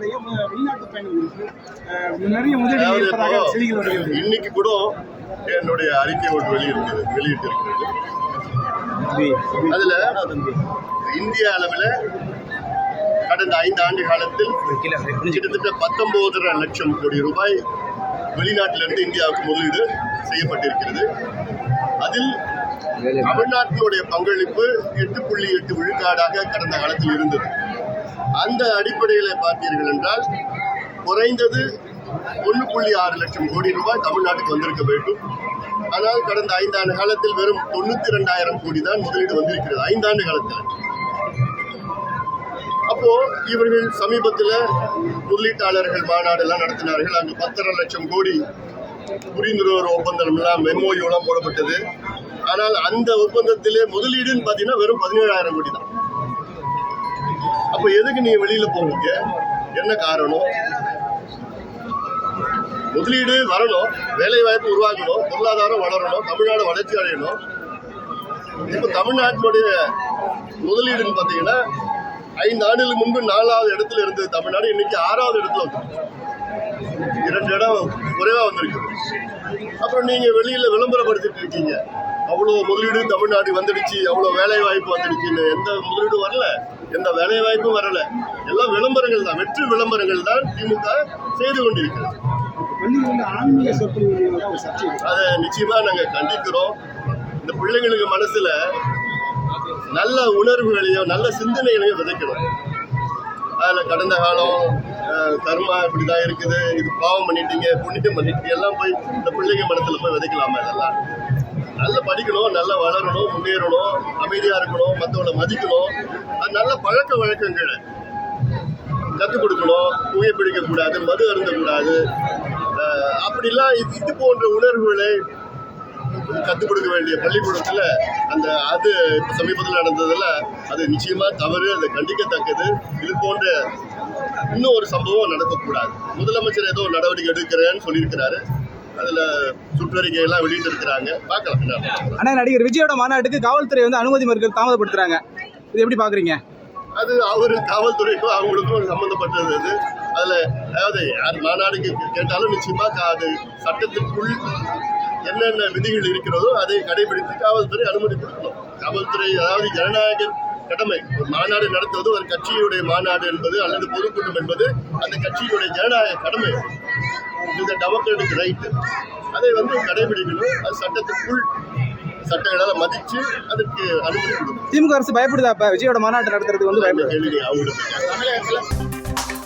மு- வெளிநாட்டு பயணங்களுக்கு அஹ், நிறைய முதலீடு இருப்பதாக செய்திகள் வருகிறது. இன்னைக்கு கூட என்னுடைய அறிக்கை ஒன்று வெளியிருக்கு வெளியிட்டிருக்கிறது. அதுல இந்திய அளவில் கடந்த ஐந்து ஆண்டு காலத்தில் கிட்டத்தட்ட பத்தொன்பதரை லட்சம் கோடி ரூபாய் வெளிநாட்டிலிருந்து இந்தியாவுக்கு முதலீடு செய்யப்பட்டிருக்கிறது. அதில் தமிழ்நாட்டினுடைய பங்களிப்பு எட்டு புள்ளி எட்டு விழுக்காடாக கடந்த காலத்தில் இருந்தது. அந்த அடிப்படையில் பார்த்தீர்கள் என்றால் குறைந்தது ஒன்று புள்ளி ஆறு லட்சம் கோடி ரூபாய் தமிழ்நாட்டுக்கு வந்திருக்க வேண்டும். ஆனால் கடந்த ஐந்தாண்டு காலத்தில் வெறும் தொண்ணூத்தி ரெண்டாயிரம் கோடி தான் முதலீடு வந்திருக்கிறது ஐந்தாண்டு காலத்தில். அப்போ இவர்கள் சமீபத்தில் முதலீட்டாளர்கள் மாநாடு எல்லாம் நடத்தினார்கள். அங்கு பத்தரை லட்சம் கோடி புரிந்துணர்வு ஒப்பந்தம் எல்லாம் மெமோயு போடப்பட்டது. ஆனால் அந்த ஒப்பந்தத்திலே முதலீடுன்னு பார்த்தீங்கன்னா வெறும் பதினேழாயிரம் கோடி தான். அப்போ எதுக்கு நீங்க வெளியில போவீங்க என்ன காரணம்? முதலீடு வரணும் வேலை வாய்ப்பு உருவாக்கணும் பொருளாதாரம் வளரணும் தமிழ்நாடு வளர்ச்சி அடையணும். இப்போ தமிழ்நாட்டினுடைய முதலீடுன்னு பார்த்தீங்கன்னா ஐந்து ஆண்டுகளுக்கு முன்பு நாலாவது இடத்துல இருந்தது தமிழ்நாடு இன்னைக்கு ஆறாவது இடத்துல வந்துருக்கு. இரண்டு இடம் குறைவா வந்திருக்கு. அப்புறம் நீங்க வெளியில விளம்பரப்படுத்திட்டு இருக்கீங்க. அவ்வளோ முதலீடு தமிழ்நாடு வந்துடுச்சு அவ்வளோ வேலை வாய்ப்பு வந்துடுச்சுன்னு எந்த முதலீடும் வரல. எந்த வேலை வாய்ப்பும் வரல. எல்லாம் விளம்பரங்கள் தான். வெற்றி விளம்பரங்கள் தான் திமுக செய்து கொண்டிருக்கிறது. அதை நிச்சயமா நாங்க கண்டிக்கிறோம். இந்த பிள்ளைங்களுக்கு மனசுல நல்ல உணர்வுகளையும் நல்ல சிந்தனைகளையும் விதைக்கணும். அதில் கடந்த காலம் கர்மா இப்படிதான் இருக்குது. இது பாவம் பண்ணிட்டீங்க புண்ணியம் பண்ணிட்டீங்க. எல்லாம் போய் இந்த பிள்ளைங்க மனசுல போய் விதைக்கலாமா இதெல்லாம்? நல்லா படிக்கணும் நல்லா வளரணும் முன்னேறணும் அமைதியாக இருக்கணும் மற்றவங்களை மதிக்கணும். அது நல்ல பழக்க வழக்கங்களை. கற்றுக் கொடுக்கணும் புகைப்பிடிக்கக்கூடாது மது அருந்தக்கூடாது அப்படிலாம் இது இது போன்ற உணர்வுகளை கற்றுக் கொடுக்க வேண்டிய பள்ளிக்கூடத்தில் அந்த அது இப்போ சமீபத்தில் நடந்ததில் அது நிச்சயமாக தவறு அது கண்டிக்கத்தக்கது. இது போன்ற இன்னும் ஒரு சம்பவம் நடக்கக்கூடாது. முதலமைச்சர் ஏதோ நடவடிக்கை எடுக்கிறேன்னு சொல்லியிருக்கிறாரு. அதில் சுற்றறிக்கை எல்லாம் வெளியிட்டிருக்கிறாங்க. பார்க்கலாம் என்ன நடக்குது. ஆனா நடிகர் விஜயோட மாநாட்டுக்கு காவல்துறை வந்து அனுமதி மறுக்கிறது தாமதப்படுத்துறாங்க. இது எப்படி பாக்குறீங்க அது அவரு காவல்துறைக்கும் அவங்களுக்கும் சம்பந்தப்பட்டது அது. அதுல அதாவது யார் மாநாடுக்கு கேட்டாலும் நிச்சயமா கா- அது சட்டத்திற்குள் என்னென்ன விதிகள் இருக்கிறதோ அதை கடைபிடித்து காவல்துறை அனுமதி கொடுக்கணும். காவல்துறை அதாவது ஜனநாயக கடமை. ஒரு மாநாடு நடத்துவது ஒரு கட்சியுடைய மாநாடு என்பது அல்லது பொதுக்கூட்டம் என்பது அந்த கட்சியுடைய ஜனநாயக கடமை. இந்த டெமோக்ராட்டிக் ரைட் அதை வந்து கடைபிடிக்கணும். அது சட்டத்திற்குள் சட்டங்களால் மதித்து அதற்கு அனுமதி திமுக அரசு பயப்படுதா இப்ப விஜயோட மாநாட்டு நடத்துறதுக்கு வந்து பயப்படுது? அவங்களுக்கு